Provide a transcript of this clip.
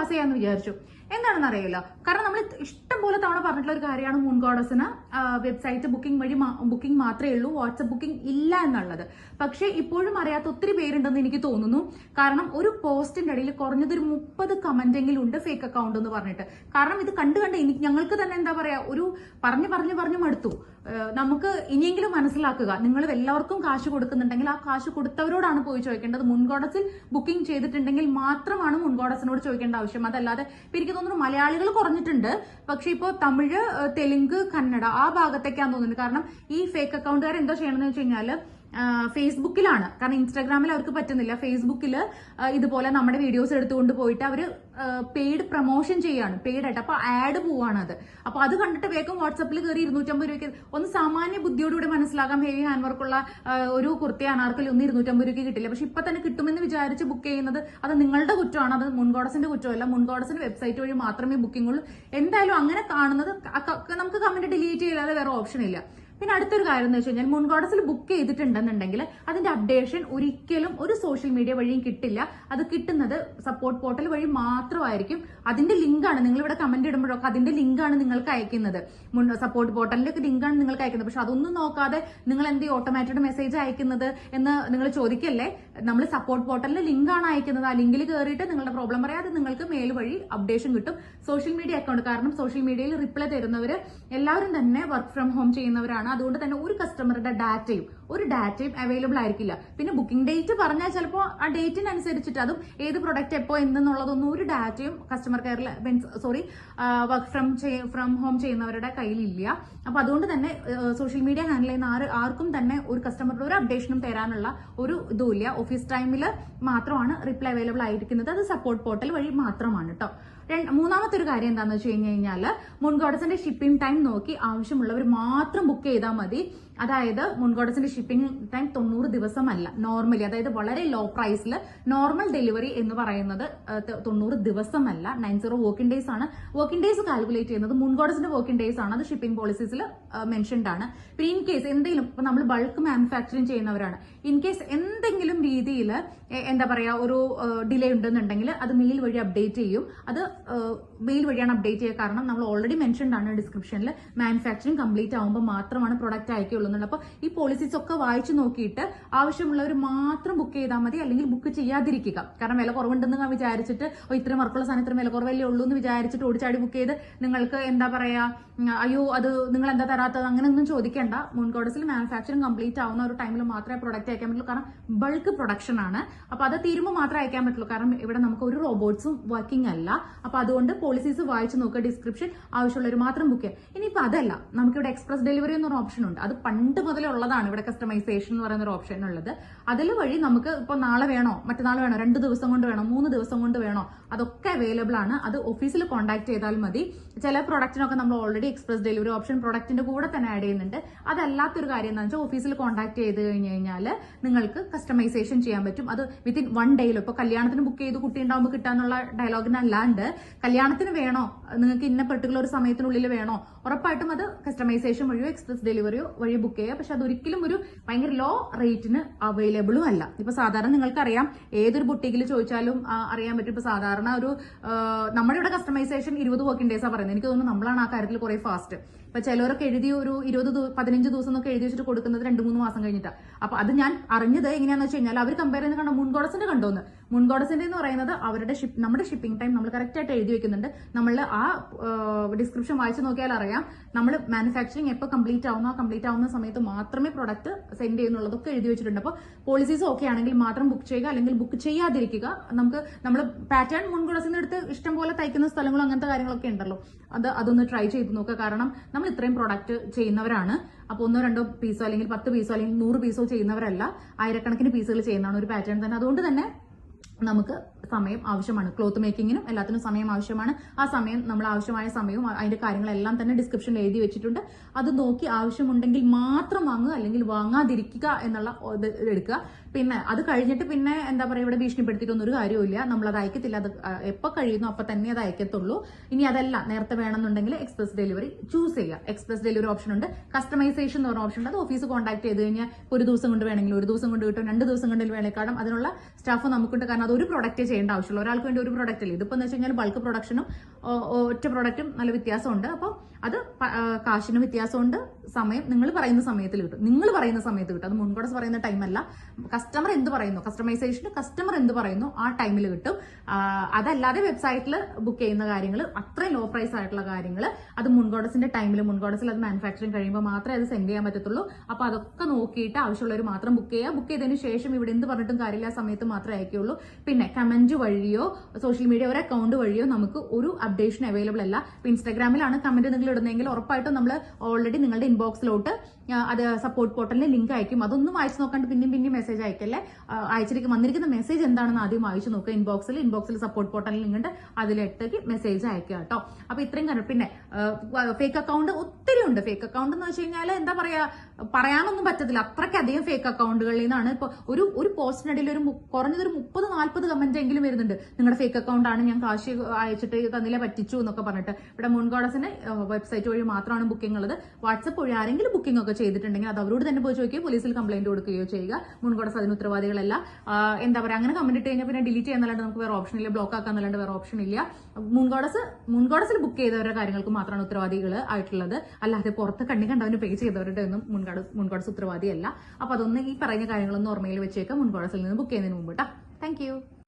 Pass ചെയ്യാന്ന് വിചാരിച്ചു എന്താണെന്ന് അറിയില്ല കാരണം നമ്മൾ ഇഷ്ടം പോലെ തവണ പറഞ്ഞിട്ടുള്ള ഒരു കാര്യമാണ് മൂൺ ഗോഡസിന് വെബ്സൈറ്റ് ബുക്കിംഗ് വഴി ബുക്കിംഗ് മാത്രമേ ഉള്ളൂ വാട്സപ്പ് ബുക്കിംഗ് ഇല്ല എന്നുള്ളത്. പക്ഷേ ഇപ്പോഴും അറിയാത്ത ഒത്തിരി പേരുണ്ടെന്ന് എനിക്ക് തോന്നുന്നു. കാരണം ഒരു പോസ്റ്റിന്റെ ഇടയിൽ കുറഞ്ഞത് ഒരു മുപ്പത് കമന്റെങ്കിലും ഉണ്ട് ഫേക്ക് അക്കൗണ്ട് എന്ന് പറഞ്ഞിട്ട്. കാരണം ഇത് കണ്ടു കണ്ട് എനിക്ക് ഞങ്ങൾക്ക് തന്നെ എന്താ പറയാ ഒരു പറഞ്ഞു പറഞ്ഞു പറഞ്ഞു മടുത്തു. നമുക്ക് ഇനിയെങ്കിലും മനസ്സിലാക്കുക. നിങ്ങൾ എല്ലാവർക്കും കാശ് കൊടുക്കുന്നുണ്ടെങ്കിൽ ആ കാശ് കൊടുത്തവരോടാണ് പോയി ചോദിക്കേണ്ടത്. മുൻകോടസിൽ ബുക്കിംഗ് ചെയ്തിട്ടുണ്ടെങ്കിൽ മാത്രമാണ് മുൻകോടസിനോട് ചോദിക്കേണ്ട ആവശ്യം. അതല്ലാതെ എനിക്ക് തോന്നുന്നു മലയാളികൾ കുറഞ്ഞിട്ടുണ്ട്. പക്ഷെ ഇപ്പോൾ തമിഴ് തെലുങ്ക് കന്നഡ ആ ഭാഗത്തേക്കാന്ന് തോന്നുന്നത് കാരണം ഈ ഫേക്ക് അക്കൗണ്ടുകാർ എന്തോ ചെയ്യണമെന്ന് വെച്ച് കഴിഞ്ഞാൽ ഫേസ്ബുക്കിലാണ് കാരണം ഇൻസ്റ്റാഗ്രാമിൽ അവർക്ക് പറ്റുന്നില്ല. ഫേസ്ബുക്കിൽ ഇതുപോലെ നമ്മുടെ വീഡിയോസ് എടുത്തുകൊണ്ട് പോയിട്ട് അവർ പെയ്ഡ് പ്രൊമോഷൻ ചെയ്യാണ്. പെയ്ഡ് ആയിട്ട്. അപ്പൊ ആഡ് അത് അപ്പൊ അത് കണ്ടിട്ട് വേഗം വാട്സപ്പിൽ കയറി ഇരുന്നൂറ്റമ്പത് രൂപയ്ക്ക് ഒന്ന് സാമാന്യ ബുദ്ധിയോടുകൂടി മനസ്സിലാകാം ഹെവി ഹാൻഡ് വർക്കുള്ള ഒരു കുർത്തി അനാർക്കലി ഒന്ന് ഇരുന്നൂറ്റമ്പത് രൂപയ്ക്ക് കിട്ടില്ല. പക്ഷെ ഇപ്പൊ തന്നെ കിട്ടുമെന്ന് വിചാരിച്ച് ബുക്ക് ചെയ്യുന്നത് അത് നിങ്ങളുടെ കുറ്റമാണ്. അത് മുൻകോടസിന്റെ കുറ്റമല്ല. മുൻകോടസിന്റെ വെബ്സൈറ്റ് വഴി മാത്രമേ ബുക്കിംഗ് ഉള്ളൂ. എന്തായാലും അങ്ങനെ കാണുന്നത് നമുക്ക് കമന്റ് ഡിലീറ്റ് ചെയ്യാതെ വേറെ ഓപ്ഷൻ ഇല്ല. പിന്നെ അടുത്തൊരു കാര്യം എന്ന് വെച്ച് കഴിഞ്ഞാൽ മുൻകോടസിൽ ബുക്ക് ചെയ്തിട്ടുണ്ടെന്നുണ്ടെങ്കിൽ അതിന്റെ അപ്ഡേഷൻ ഒരിക്കലും ഒരു സോഷ്യൽ മീഡിയ വഴിയും കിട്ടില്ല. അത് കിട്ടുന്നത് സപ്പോർട്ട് പോർട്ടൽ വഴി മാത്രമായിരിക്കും. അതിന്റെ ലിങ്കാണ് നിങ്ങൾ ഇവിടെ കമന്റ് ഇടുമ്പോഴൊക്കെ അതിന്റെ ലിങ്കാണ് നിങ്ങൾക്ക് അയക്കുന്നത്. സപ്പോർട്ട് പോർട്ടലിന്റെ ലിങ്കാണ് നിങ്ങൾക്ക് അയക്കുന്നത്. പക്ഷെ അതൊന്നും നോക്കാതെ നിങ്ങൾ എന്ത് ഓട്ടോമാറ്റഡ് മെസ്സേജ് അയക്കുന്നത് എന്ന് നിങ്ങൾ ചോദിക്കല്ലേ? നമ്മൾ സപ്പോർട്ട് പോർട്ടലിന്റെ ലിങ്കാണ് അയക്കുന്നത്. ആ ലിങ്കിൽ കയറിയിട്ട് നിങ്ങളുടെ പ്രോബ്ലം പറയാതെ നിങ്ങൾക്ക് മെയിൽ വഴി അപ്ഡേഷൻ കിട്ടും. സോഷ്യൽ മീഡിയ അക്കൗണ്ട് കാരണം സോഷ്യൽ മീഡിയയിൽ റിപ്ലൈ തരുന്നവർ എല്ലാവരും തന്നെ വർക്ക് ഫ്രം ഹോം ചെയ്യുന്നവരാണ്. അതുകൊണ്ട് തന്നെ ഒരു കസ്റ്റമറുടെ ഡാറ്റയും ഒരു ഡാറ്റയും അവൈലബിൾ ആയിരിക്കില്ല. പിന്നെ ബുക്കിംഗ് ഡേറ്റ് പറഞ്ഞാൽ ചിലപ്പോൾ ആ ഡേറ്റിനനുസരിച്ചിട്ട് അതും ഏത് പ്രൊഡക്റ്റ് എപ്പോൾ എന്തെന്നുള്ളതൊന്നും ഒരു ഡാറ്റയും കസ്റ്റമർ കെയറിൽ means sorry work from from home ചെയ്യുന്നവരുടെ കയ്യിലില്ല. അപ്പോൾ അതുകൊണ്ട് തന്നെ സോഷ്യൽ മീഡിയ ഹാൻഡിൽ ചെയ്യുന്ന ആര് ആർക്കും തന്നെ ഒരു കസ്റ്റമറുടെ ഒരു അപ്ഡേഷനും തരാനുള്ള ഒരു ഇതുമില്ല. ഓഫീസ് ടൈമിൽ മാത്രമാണ് റിപ്ലൈ അവൈലബിൾ ആയിരിക്കുന്നത്. അത് സപ്പോർട്ട് പോർട്ടൽ വഴി മാത്രമാണ് കേട്ടോ മൂന്നാമത്തെ ഒരു കാര്യം എന്താണെന്ന് വെച്ച് കഴിഞ്ഞ് കഴിഞ്ഞാൽ മുൻഗോഡസിന്റെ ഷിപ്പിംഗ് ടൈം നോക്കി ആവശ്യമുള്ളവർ മാത്രം ബുക്ക് ചെയ്താൽ മതി അതായത് മുൻകോടച്ചിന്റെ ഷിപ്പിംഗ് ടൈം തൊണ്ണൂറ് ദിവസമല്ല നോർമലി അതായത് വളരെ ലോ പ്രൈസിൽ നോർമൽ ഡെലിവറി എന്ന് പറയുന്നത് തൊണ്ണൂറ് ദിവസമല്ല. നയൻ സീറോ വർക്കിംഗ് ഡേയ്സ് ആണ്. വർക്കിംഗ് ഡേയ്സ് കാൽക്കുലേറ്റ് ചെയ്യുന്നത് മുൻകോടച്ചിന്റെ വർക്കിംഗ് ഡേയ്സ് ആണ്. അത് ഷിപ്പിംഗ് പോളിസീസിൽ മെൻഷൻഡ് ആണ്. പിന്നെ ഇൻ കേസ് എന്തെങ്കിലും ഇപ്പൊ നമ്മൾ ബൾക്ക് മാനുഫാക്ചറിങ് ചെയ്യുന്നവരാണ്. ഇൻ കേസ് എന്തെങ്കിലും രീതിയിൽ എന്താ പറയാ ഒരു ഡിലേ ഉണ്ടെന്നുണ്ടെങ്കിൽ അത് മെയിൽ വഴി അപ്ഡേറ്റ് ചെയ്യും. അത് മെയിൽ വഴിയാണ് അപ്ഡേറ്റ് ചെയ്യുക. കാരണം നമ്മൾ ഓൾറെഡി മെൻഷൻഡ് ആണ് ഡിസ്ക്രിപ്ഷനിൽ മാനുഫാക്ചറിങ് കംപ്ലീറ്റ് ആകുമ്പോൾ മാത്രമാണ് പ്രൊഡക്റ്റ് അയക്കുള്ളൂ. എന്നുള്ളത് അപ്പോൾ ഈ പോളിസീസ് ഒക്കെ വായിച്ചു നോക്കിയിട്ട് ആവശ്യമുള്ളവർ മാത്രം ബുക്ക് ചെയ്താൽ മതി അല്ലെങ്കിൽ ബുക്ക് ചെയ്യാതിരിക്കുക. കാരണം വില കുറവുണ്ടെന്ന് വിചാരിച്ചിട്ട് ഇത്രയും വർക്കുള്ള സാധനം ഇത്രയും വില കുറവല്ലേ ഉള്ളൂ എന്ന് വിചാരിച്ചിട്ട് ഓടിച്ചാടി ബുക്ക് ചെയ്ത് നിങ്ങൾക്ക് എന്താ പറയാ അയ്യോ അത് നിങ്ങൾ എന്താ തരാത്തത്? അങ്ങനെ ഒന്നും ചോദിക്കേണ്ട മുൻകോടസിൽ മാനുഫാക്ചറിങ് കംപ്ലീറ്റ് ആവുന്ന ഒരു ടൈമിൽ മാത്രമേ പ്രൊഡക്റ്റ് അയക്കാൻ പറ്റുള്ളൂ. കാരണം ബൾക്ക് പ്രൊഡക്ഷൻ ആണ്. അപ്പൊ അത് തീരുമ്പോൾ മാത്രമേ അയക്കാൻ പറ്റുള്ളൂ. കാരണം ഇവിടെ നമുക്ക് ഒരു റോബോട്ട്സും വർക്കിംഗ് അല്ല. അപ്പൊ അതുകൊണ്ട് പോളിസീസ് വായിച്ചു നോക്കുക ഡിസ്ക്രിപ്ഷൻ ആവശ്യമുള്ളവർ മാത്രം ബുക്ക് ചെയ്യുക. ഇനിയിപ്പോൾ അതല്ല നമുക്കിവിടെ എക്സ്പ്രസ് ഡെലിവറി എന്നൊരു ഓപ്ഷൻ ഉണ്ട്. അത് പണ്ട് മുതലേ ഉള്ളതാണ് ഇവിടെ കസ്റ്റമൈസേഷൻ എന്ന് പറയുന്ന ഒരു ഓപ്ഷൻ ഉള്ളത്. അതിൽ വഴി നമുക്ക് ഇപ്പോൾ നാളെ വേണോ? മറ്റന്നാൾ വേണോ? രണ്ട് ദിവസം കൊണ്ട് വേണോ? മൂന്ന് ദിവസം കൊണ്ട് വേണോ? അതൊക്കെ അവൈലബിൾ ആണ്. അത് ഓഫീസിൽ കോൺടാക്ട് ചെയ്താൽ മതി. ചില പ്രൊഡക്റ്റിനൊക്കെ നമ്മൾ ഓൾറെഡി എക്സ്പ്രസ് ഡെലിവറി ഓപ്ഷൻ പ്രൊഡക്റ്റിന്റെ കൂടെ തന്നെ ആഡ് ചെയ്യുന്നുണ്ട്. അതല്ലാത്തൊരു കാര്യം എന്താണെന്ന് വെച്ചാൽ ഓഫീസിൽ കോൺടാക്ട് ചെയ്ത് കഴിഞ്ഞ് കഴിഞ്ഞാൽ നിങ്ങൾക്ക് കസ്റ്റമൈസേഷൻ ചെയ്യാൻ പറ്റും. അത് വിത്തിൻ വൺ ഡേയിൽ ഇപ്പോൾ കല്യാണത്തിന് ബുക്ക് ചെയ്ത് കുട്ടി ഉണ്ടാകുമ്പോൾ കിട്ടാന്നുള്ള ഡയലോഗിനല്ലാണ്ട് കല്യാണത്തിന് വേണോ? നിങ്ങൾക്ക് ഇന്ന പെർട്ടിക്കുലർ സമയത്തിനുള്ളിൽ വേണോ? ഉറപ്പായിട്ടും അത് കസ്റ്റമൈസേഷൻ വഴിയോ എക്സ്പ്രസ് ഡെലിവറിയോ വഴി ബുക്ക് ചെയ്യുക. പക്ഷെ അതൊരിക്കലും ഒരു ഭയങ്കര ലോ റേറ്റിന് അവൈലബിളും അല്ല. ഇപ്പൊ സാധാരണ നിങ്ങൾക്കറിയാം ഏതൊരു ബുട്ടീക്കിൽ ചോദിച്ചാലും അറിയാൻ പറ്റും. ഇപ്പൊ സാധാരണ ഒരു നമ്മുടെ ഇവിടെ കസ്റ്റമൈസേഷൻ ഇരുപത് വർക്കിംഗ് ഡേയ്സാണ് പറയുന്നത്. എനിക്ക് തോന്നുന്നു നമ്മളാണ് ആ കാര്യത്തിൽ കുറെ ഫാസ്റ്റ് ഇപ്പൊ ചിലവരൊക്കെ എഴുതി ഒരു ഇരുപത് പതിനഞ്ച് ദിവസം എന്നൊക്കെ എഴുതി വെച്ചിട്ട് കൊടുക്കുന്നത് രണ്ട് മൂന്ന് മാസം കഴിഞ്ഞിട്ടാണ് അപ്പൊ അത് ഞാൻ അറിഞ്ഞത് എങ്ങനെയാന്ന് വെച്ച് കഴിഞ്ഞാൽ അവർ കമ്പയർ ചെയ്യുന്ന കണ്ട? മുൻകോടസിന്റെ കണ്ടോന്ന്. മുൻകോടസിന്റെ എന്ന് പറയുന്നത് അവരുടെ ഷിപ്പ് നമ്മുടെ ഷിപ്പിംഗ് ടൈം നമ്മൾ കറക്റ്റ് ആയിട്ട് എഴുതി വെക്കുന്നുണ്ട്. നമ്മൾ ആ ഡിസ്ക്രിപ്ഷൻ വായിച്ചു നോക്കിയാൽ അറിയാം. നമ്മൾ മാനുഫാക്ചറിങ് എപ്പോൾ കംപ്ലീറ്റ് ആവുന്ന കംപ്ലീറ്റ് ആവുന്ന സമയത്ത് മാത്രമേ പ്രൊഡക്റ്റ് സെൻഡ് ചെയ്യുന്നുള്ളതൊക്കെ എഴുതി വെച്ചിട്ടുണ്ട്. അപ്പോൾ പോളിസീസ് ഓക്കെ ആണെങ്കിൽ മാത്രം ബുക്ക് ചെയ്യുക അല്ലെങ്കിൽ ബുക്ക് ചെയ്യാതിരിക്കുക. നമുക്ക് നമ്മൾ പാറ്റേൺ മുൻകൂടസിൽ എടുത്ത് ഇഷ്ടം പോലെ തയ്ക്കുന്ന സ്ഥലങ്ങളും അങ്ങനത്തെ കാര്യങ്ങളൊക്കെ ഉണ്ടല്ലോ. അത് അതൊന്ന് ട്രൈ ചെയ്ത് നോക്കുക. കാരണം നമ്മൾ ഇത്രയും പ്രൊഡക്റ്റ് ചെയ്യുന്നവരാണ്. അപ്പോൾ ഒന്നോ രണ്ടോ പീസോ അല്ലെങ്കിൽ പത്ത് പീസോ അല്ലെങ്കിൽ നൂറ് പീസോ ചെയ്യുന്നവരല്ല. ആയിരക്കണക്കിന് പീസുകൾ ചെയ്യുന്നതാണ് ഒരു പാറ്റേൺ തന്നെ. അതുകൊണ്ട് തന്നെ നമുക്ക് സമയം ആവശ്യമാണ്. ക്ലോത്ത് മേക്കിങ്ങിനും എല്ലാത്തിനും സമയം ആവശ്യമാണ്. ആ സമയം നമ്മൾ ആവശ്യമായ സമയവും അതിന്റെ കാര്യങ്ങളെല്ലാം തന്നെ ഡിസ്ക്രിപ്ഷനിൽ എഴുതി വെച്ചിട്ടുണ്ട്. അത് നോക്കി ആവശ്യമുണ്ടെങ്കിൽ മാത്രം വാങ്ങുക അല്ലെങ്കിൽ വാങ്ങാതിരിക്കുക എന്നുള്ള ഇത് എടുക്കുക. പിന്നെ അത് കഴിഞ്ഞിട്ട് പിന്നെ എന്താ പറയുക ഇവിടെ ഭീഷണിപ്പെടുത്തിയിട്ടൊന്നും ഒരു കാര്യമില്ല നമ്മൾ അത് അയക്കത്തില്ല. അത് എപ്പോൾ കഴിയുന്നു അപ്പം തന്നെ അത് അയക്കത്തുള്ളൂ. ഇനി അതല്ല നേരത്തെ വേണമെന്നുണ്ടെങ്കിൽ എക്സ്പ്രസ് ഡെലിവറി ചൂസ് ചെയ്യുക. എക്സ്പ്രസ് ഡെലിവറി ഓപ്ഷൻ ഉണ്ട്. കസ്റ്റമൈസേഷൻ എന്ന് പറഞ്ഞ ഓപ്ഷൻ ഉണ്ട്. അത് ഓഫീസ് കോൺടാക്ട് ചെയ്ത് കഴിഞ്ഞാൽ ഒരു ദിവസം കൊണ്ട് വേണമെങ്കിൽ ഒരു ദിവസം കൊണ്ട് കിട്ടും. രണ്ട് ദിവസം കൊണ്ട് വേണേക്കാളും അതിനുള്ള സ്റ്റാഫ് നമുക്കുണ്ട് കാരണം അതൊരു പ്രൊഡക്റ്റ് ചെയ്യേണ്ട ആവശ്യമുള്ളൂ ഒരാൾക്ക് വേണ്ടി ഒരു പ്രൊഡക്റ്റ് അല്ലേ? ഇതിപ്പോൾ എന്ന് വെച്ച് കഴിഞ്ഞാൽ ബൾക്ക് പ്രൊഡക്ഷനും ഒറ്റ പ്രൊഡക്റ്റും നല്ല വ്യത്യാസമുണ്ട്. അപ്പോൾ അത് കാശിന് വ്യത്യാസമുണ്ട്. സമയം നിങ്ങൾ പറയുന്ന സമയത്തിൽ കിട്ടും. നിങ്ങൾ പറയുന്ന സമയത്ത് കിട്ടും. അത് മുൻകൂടസ് പറയുന്ന ടൈമല്ല കസ്റ്റമർ എന്ത് പറയുന്നു? കസ്റ്റമൈസേഷന് കസ്റ്റമർ എന്ത് പറയുന്നു? ആ ടൈമിൽ കിട്ടും. അതല്ലാതെ വെബ്സൈറ്റിൽ ബുക്ക് ചെയ്യുന്ന കാര്യങ്ങൾ അത്രയും ലോ പ്രൈസ് ആയിട്ടുള്ള കാര്യങ്ങൾ അത് മുൻകോടസിന്റെ ടൈമിൽ മുൻകോടസിൽ അത് മാനുഫാക്ചറിങ് കഴിയുമ്പോൾ മാത്രമേ അത് സെൻഡ് ചെയ്യാൻ പറ്റത്തുള്ളൂ. അപ്പോൾ അതൊക്കെ നോക്കിയിട്ട് ആവശ്യമുള്ളവർ മാത്രം ബുക്ക് ചെയ്യുക. ബുക്ക് ചെയ്തതിന് ശേഷം ഇവിടെ എന്ത് പറഞ്ഞിട്ടും കാര്യമില്ല. സമയത്ത് മാത്രമേ അയക്കുള്ളൂ പിന്നെ കമന്റ് വഴിയോ സോഷ്യൽ മീഡിയ ഒരു അക്കൗണ്ട് വഴിയോ നമുക്ക് ഒരു അപ്ഡേഷൻ അവൈലബിൾ അല്ല. ഇപ്പൊ ഇൻസ്റ്റാഗ്രാമിലാണ് കമന്റ് നിങ്ങൾ ഇടുന്നതെങ്കിൽ ഉറപ്പായിട്ടും നമ്മൾ ഓൾറെഡി നിങ്ങളുടെ ഇൻബോക്സിലോട്ട് അത് സപ്പോർട്ട് പോർട്ടലിന് ലിങ്ക് അയക്കും. അതൊന്നും വായിച്ചു നോക്കാണ്ട് പിന്നെയും പിന്നെയും മെസ്സേജ് അയക്കല്ലേ? അയച്ചിരിക്കും വന്നിരിക്കുന്ന മെസ്സേജ് എന്താണെന്ന് ആദ്യം വായിച്ചു നോക്കുക ഇൻബോക്സിൽ ഇൻബോക്സിൽ സപ്പോർട്ട് പോർട്ടലിൽ നിങ്ങളുടെ ഉണ്ട് മെസ്സേജ് അയക്കുക കേട്ടോ. അപ്പൊ ഇത്രയും കാരണം പിന്നെ ഫേക്ക് അക്കൗണ്ട് ഒത്തിരി ഉണ്ട്. ഫേക്ക് അക്കൗണ്ട് എന്ന് വെച്ച് കഴിഞ്ഞാൽ എന്താ പറയാ പറയാനൊന്നും പറ്റത്തില്ല. അത്രയ്ക്കധികം ഫേക്ക് അക്കൗണ്ടുകളിൽ നിന്നാണ് ഇപ്പൊ ഒരു ഒരു പോസ്റ്റിനിടയിൽ ഒരു കുറഞ്ഞതൊരു മുപ്പത് നാല്പത് കമന്റ് എങ്കിലും വരുന്നുണ്ട്. നിങ്ങളുടെ ഫേക്ക് അക്കൗണ്ടാണ് ഞാൻ കാശ് അയച്ചിട്ട് തന്നില്ല പറ്റിച്ചു എന്നൊക്കെ പറഞ്ഞിട്ട്. ഇവിടെ മുൻകോടസിന് വെബ്സൈറ്റ് വഴി മാത്രമാണ് ബുക്കിംഗ് ഉള്ളത്. വാട്സപ്പ് വഴി ആരെങ്കിലും ബുക്കിംഗ് ഒക്കെ ചെയ്തിട്ടുണ്ടെങ്കിൽ അത് അവരോട് തന്നെ പോയി ചോദിക്കുകയോ പോലീസിൽ കംപ്ലൈന്റ് കൊടുക്കുകയോ ചെയ്യുക. മുൻകോടസ് അതിന് ഉത്തരവാദികളല്ല. എന്താ പറയുക അങ്ങനെ കമന്റ് ഇട്ട് കഴിഞ്ഞാൽ പിന്നെ ഡിലീറ്റ് ചെയ്യാന്നല്ലാണ്ട് നമുക്ക് വേറെ ഓപ്ഷൻ ഇല്ല. ബ്ലോക്ക് ആക്കാന്നല്ലാണ്ട് വേറെ ഓപ്ഷൻ ഇല്ല. മുൻകോടസ് മുൻകോടസിൽ ബുക്ക് ചെയ്തവരുടെ കാര്യങ്ങൾക്ക് മാത്രമാണ് ഉത്തരവാദികൾ ആയിട്ടുള്ളത്. അല്ലാതെ പുറത്ത് കണ്ണി കണ്ടവന് പേ ചെയ്തവരുടെ ഒന്നും മുൻകോട മുൻകോടസ് ഉത്തരവാദിയല്ല അപ്പൊ അതൊന്ന് ഈ പറഞ്ഞ കാര്യങ്ങളൊന്നും ഓർമ്മയിൽ വെച്ചേക്കാം. മുൻകോടസിൽ നിന്ന് ബുക്ക് ചെയ്യുന്നതിന് മുമ്പ് കേട്ടോ താങ്ക്